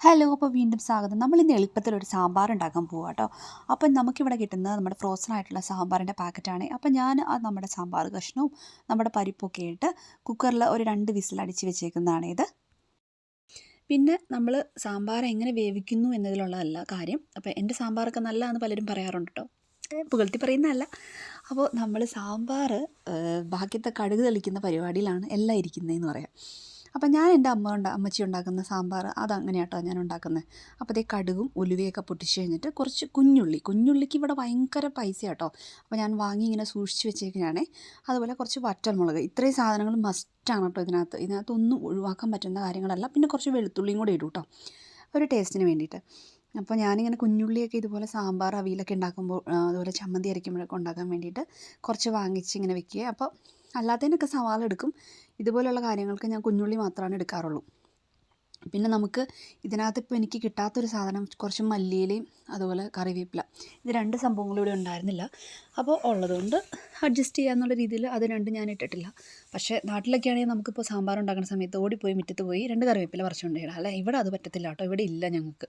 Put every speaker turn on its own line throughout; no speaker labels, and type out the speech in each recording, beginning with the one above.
Hello അപ്പോൾ വീണ്ടും സ്വാഗതം. നമ്മൾ ഇന്ന് എളുപ്പത്തിൽ ഒരു സാമ്പാർ ഉണ്ടാക്കാൻ പോവുക കേട്ടോ അപ്പം നമുക്കിവിടെ കിട്ടുന്നത് നമ്മുടെ ഫ്രോസൺ ആയിട്ടുള്ള സാമ്പാറിന്റെ പാക്കറ്റാണ് അപ്പം ഞാൻ ആ നമ്മുടെ സാമ്പാർ കഷ്ണവും നമ്മുടെ പരിപ്പൊക്കെ ഇട്ട് കുക്കറിൽ ഒരു രണ്ട് വിസിൽ അടിച്ച് വെച്ചേക്കുന്നതാണ് ഇത്. പിന്നെ നമ്മൾ സാമ്പാർ എങ്ങനെ വേവിക്കുന്നു എന്നതിലുള്ളതല്ല കാര്യം. അപ്പോൾ എന്റെ സാമ്പാറൊക്കെ നല്ലതാണെന്ന് പലരും പറയാറുണ്ട് കേട്ടോ പുകഴ്ത്തി പറയുന്നതല്ല. അപ്പോൾ നമ്മൾ സാമ്പാർ ബാക്കിയത്തെ കടുക് തെളിക്കുന്ന പരിപാടിയിലാണ് എല്ലാം ഇരിക്കുന്നതെന്ന് പറയാം. അപ്പം ഞാൻ എന്റെ അമ്മ ഉണ്ടാ അമ്മച്ചി ഉണ്ടാക്കുന്ന സാമ്പാർ അതങ്ങനെ കേട്ടോ ഞാൻ ഉണ്ടാക്കുന്നത്. അപ്പോൾ അതേ കടുകും ഉലുവയൊക്കെ പൊട്ടിച്ച് കഴിഞ്ഞിട്ട് കുറച്ച് കുഞ്ഞുള്ളി കുഞ്ഞുള്ളിക്ക് ഇവിടെ ഭയങ്കര പൈസ കേട്ടോ അപ്പോൾ ഞാൻ വാങ്ങി ഇങ്ങനെ സൂക്ഷിച്ച് വെച്ചേക്കാണേ അതുപോലെ കുറച്ച് വറ്റൽമുളക് ഇത്രയും സാധനങ്ങൾ മസ്റ്റാണ് കേട്ടോ ഇതിനകത്ത്. ഇതിനകത്തൊന്നും ഒഴിവാക്കാൻ പറ്റുന്ന കാര്യങ്ങളല്ല. പിന്നെ കുറച്ച് വെളുത്തുള്ളിയും കൂടെ ഇടും കേട്ടോ ഒരു ടേസ്റ്റിന് വേണ്ടിയിട്ട്. അപ്പോൾ ഞാനിങ്ങനെ കുഞ്ഞുള്ളിയൊക്കെ ഇതുപോലെ സാമ്പാർ അവിയലൊക്കെ ഉണ്ടാക്കുമ്പോൾ അതുപോലെ ചമ്മന്തി അരയ്ക്കുമ്പോഴൊക്കെ ഉണ്ടാക്കാൻ വേണ്ടിയിട്ട് കുറച്ച് വാങ്ങിച്ച് ഇങ്ങനെ വെക്കുക അപ്പോൾ അല്ലാത്തതിനൊക്കെ സവാള എടുക്കും. ഇതുപോലെയുള്ള കാര്യങ്ങൾക്ക് ഞാൻ കുഞ്ഞുള്ളി മാത്രമാണ് എടുക്കാറുള്ളൂ. പിന്നെ നമുക്ക് ഇതിനകത്ത് ഇപ്പോൾ എനിക്ക് കിട്ടാത്തൊരു സാധനം കുറച്ച് മല്ലിയിലയും അതുപോലെ കറിവേപ്പില. ഇത് രണ്ട് സംഭവങ്ങളും ഇവിടെ ഉണ്ടായിരുന്നില്ല. അപ്പോൾ ഉള്ളതുകൊണ്ട് അഡ്ജസ്റ്റ് ചെയ്യാന്നുള്ള രീതിയിൽ അത് രണ്ടും ഞാൻ ഇട്ടിട്ടില്ല. പക്ഷേ നാട്ടിലൊക്കെ ആണെങ്കിൽ നമുക്കിപ്പോൾ സാമ്പാർ ഉണ്ടാക്കുന്ന സമയത്ത് ഓടിപ്പോയി മുറ്റത്ത് പോയി രണ്ട് കറിവേപ്പില പറിച്ചുകൊണ്ട് ഇടാം അല്ലേ? ഇവിടെ അത് പറ്റത്തില്ല കേട്ടോ. ഇവിടെ ഇല്ല ഞങ്ങൾക്ക്.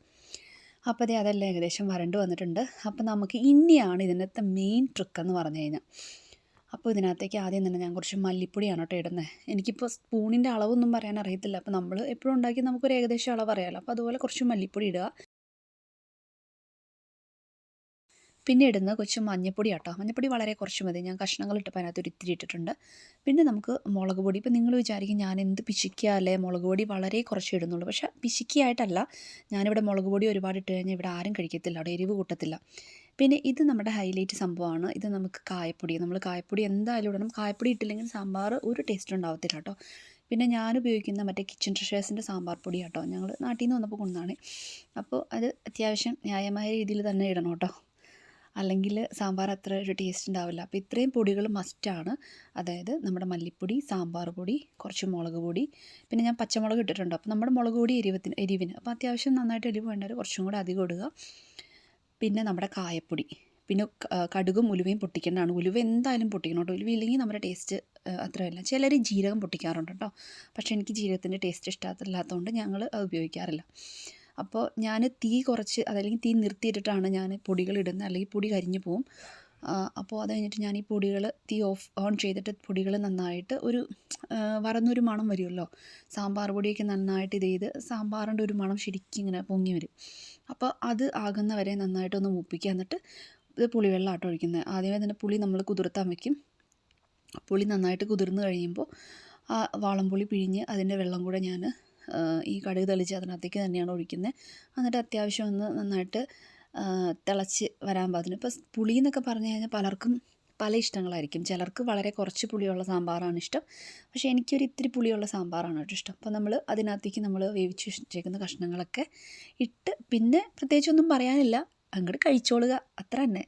അപ്പോൾ അതേ അതെല്ലാം ഏകദേശം വരണ്ടു വന്നിട്ടുണ്ട്. അപ്പോൾ നമുക്ക് ഇനിയാണ് ഇതിനകത്തെ മെയിൻ ട്രിക്ക് എന്ന് പറഞ്ഞു കഴിഞ്ഞാൽ. അപ്പോൾ ഇതിനകത്തേക്ക് ആദ്യം തന്നെ ഞാൻ കുറച്ച് മല്ലിപ്പൊടിയാണ് കേട്ടോ ഇടുന്നത്. എനിക്കിപ്പോൾ സ്പൂണിന്റെ അളവൊന്നും പറയാൻ അറിയത്തില്ല. അപ്പോൾ നമ്മൾ എപ്പോഴും ഉണ്ടാക്കി നമുക്കൊരു ഏകദേശം അളവ് അറിയാമല്ലോ അപ്പോൾ അതുപോലെ കുറച്ച് മല്ലിപ്പൊടി ഇടുക. പിന്നെ ഇടുന്നത് കുറച്ച് മഞ്ഞപ്പൊടി കേട്ടോ. മഞ്ഞപ്പൊടി വളരെ കുറച്ച് മതി. ഞാൻ കഷ്ണങ്ങൾ ഇട്ടപ്പോൾ അതിനകത്ത് ഒരു ഇത്തിരി ഇട്ടിട്ടുണ്ട്. പിന്നെ നമുക്ക് മുളക് പൊടി. ഇപ്പോൾ നിങ്ങൾ വിചാരിക്കും ഞാൻ എന്ത് പിശിക്കുക മുളക് പൊടി വളരെ കുറച്ച് ഇടുന്നുള്ളൂ. പക്ഷേ പിശിക്കായിട്ടല്ല ഞാനിവിടെ മുളക് പൊടി ഒരുപാട് ഇട്ട് കഴിഞ്ഞാൽ ഇവിടെ ആരും കഴിക്കത്തില്ല. അവിടെ എരിവ് കൂട്ടത്തില്ല. പിന്നെ ഇത് നമ്മുടെ ഹൈലൈറ്റ് സംഭവമാണ്. ഇത് നമുക്ക് കായപ്പൊടി. നമ്മൾ കായപ്പൊടി എന്തായാലും ഇടണം. കായപ്പൊടി ഇട്ടില്ലെങ്കിൽ സാമ്പാർ ഒരു ടേസ്റ്റ് ഉണ്ടാവത്തില്ല കേട്ടോ. പിന്നെ ഞാൻ ഉപയോഗിക്കുന്ന മറ്റേ കിച്ചൺ ട്രഷേഴ്സിന്റെ സാമ്പാർ പൊടി കേട്ടോ. ഞങ്ങൾ നാട്ടിൽ നിന്ന് വന്നപ്പോൾ കൊണ്ടാണ് അപ്പോൾ അത് അത്യാവശ്യം ന്യായമായ രീതിയിൽ തന്നെ ഇടണം കേട്ടോ. അല്ലെങ്കിൽ സാമ്പാർ അത്ര ഒരു ടേസ്റ്റ് ഉണ്ടാവില്ല. അപ്പോൾ ഇത്രയും പൊടികൾ മസ്റ്റാണ് അതായത് നമ്മുടെ മല്ലിപ്പൊടി സാമ്പാർ പൊടി കുറച്ച് മുളക് പൊടി. പിന്നെ ഞാൻ പച്ചമുളക് ഇട്ടിട്ടുണ്ട്. അപ്പോൾ നമ്മുടെ മുളക് പൊടി എരിവത്തിന് എരിവിന്. അപ്പോൾ അത്യാവശ്യം നന്നായിട്ട് എരിവ് വേണ്ടവർ കുറച്ചും കൂടെ അധികം ഇടുക. പിന്നെ നമ്മുടെ കായപ്പൊടി. പിന്നെ കടുകും ഉലുവയും പൊട്ടിക്കേണ്ടതാണ്. ഉലുവ എന്തായാലും പൊട്ടിക്കണം കേട്ടോ ഉലുവ ഇല്ലെങ്കിൽ നമ്മുടെ ടേസ്റ്റ് അത്രയല്ല. ചിലർ ജീരകം പൊട്ടിക്കാറുണ്ട് കേട്ടോ പക്ഷേ എനിക്ക് ജീരകത്തിന്റെ ടേസ്റ്റ് ഇഷ്ടമില്ലാത്തതുകൊണ്ട് ഞങ്ങൾ അത് ഉപയോഗിക്കാറില്ല. അപ്പോൾ ഞാൻ തീ കുറച്ച് അതല്ലെങ്കിൽ തീ നിർത്തിയിട്ടിട്ടാണ് ഞാൻ പൊടികൾ ഇടുന്നത്. അല്ലെങ്കിൽ പൊടി കരിഞ്ഞു പോവും. അപ്പോൾ അത് കഴിഞ്ഞിട്ട് ഞാൻ ഈ പൊടികൾ തീ ഓഫ് ഓൺ ചെയ്തിട്ട് പൊടികൾ നന്നായിട്ട് ഒരു വറന്നൊരു മണം വരുമല്ലോ? സാമ്പാർ പൊടിയൊക്കെ നന്നായിട്ട് ഇത് ചെയ്ത് സാമ്പാറിന്റെ ഒരു മണം ശരിക്കും ഇങ്ങനെ പൊങ്ങി വരും. അപ്പോൾ അത് ആകുന്ന വരെ നന്നായിട്ടൊന്ന് മൂപ്പിക്കുക. എന്നിട്ട് ഇത് പുളിവെള്ളം ആട്ടോ ഒഴിക്കുന്നത്. ആദ്യമേ തന്നെ പുളി നമ്മൾ കുതിർത്താൻ വയ്ക്കും പുളി നന്നായിട്ട് കുതിർന്ന് കഴിയുമ്പോൾ ആ വാളംപുളി പിഴിഞ്ഞ് അതിന്റെ വെള്ളം കൂടെ ഞാൻ ഈ കടുക് തെളിച്ച് അതിനകത്തേക്ക് തന്നെയാണ് ഒഴിക്കുന്നത്. എന്നിട്ട് അത്യാവശ്യം ഒന്ന് നന്നായിട്ട് തിളച്ച് വരാൻ പാകത്തിന്. ഇപ്പോൾ പുളി എന്നൊക്കെ പറഞ്ഞു കഴിഞ്ഞാൽ പലർക്കും പല ഇഷ്ടങ്ങളായിരിക്കും. ചിലർക്ക് വളരെ കുറച്ച് പുളിയുള്ള സാമ്പാറാണ് ഇഷ്ടം. പക്ഷേ എനിക്കൊരു ഇത്തിരി പുളിയുള്ള സാമ്പാറാണ് കേട്ടോ ഇഷ്ടം. അപ്പോൾ നമ്മൾ അതിനകത്തേക്ക് നമ്മൾ വേവിച്ച് വെച്ചേക്കുന്ന കഷ്ണങ്ങളൊക്കെ ഇട്ട് പിന്നെ പ്രത്യേകിച്ചൊന്നും പറയാനില്ല. അങ്ങോട്ട് കഴിച്ചോളുക. അത്ര തന്നെ.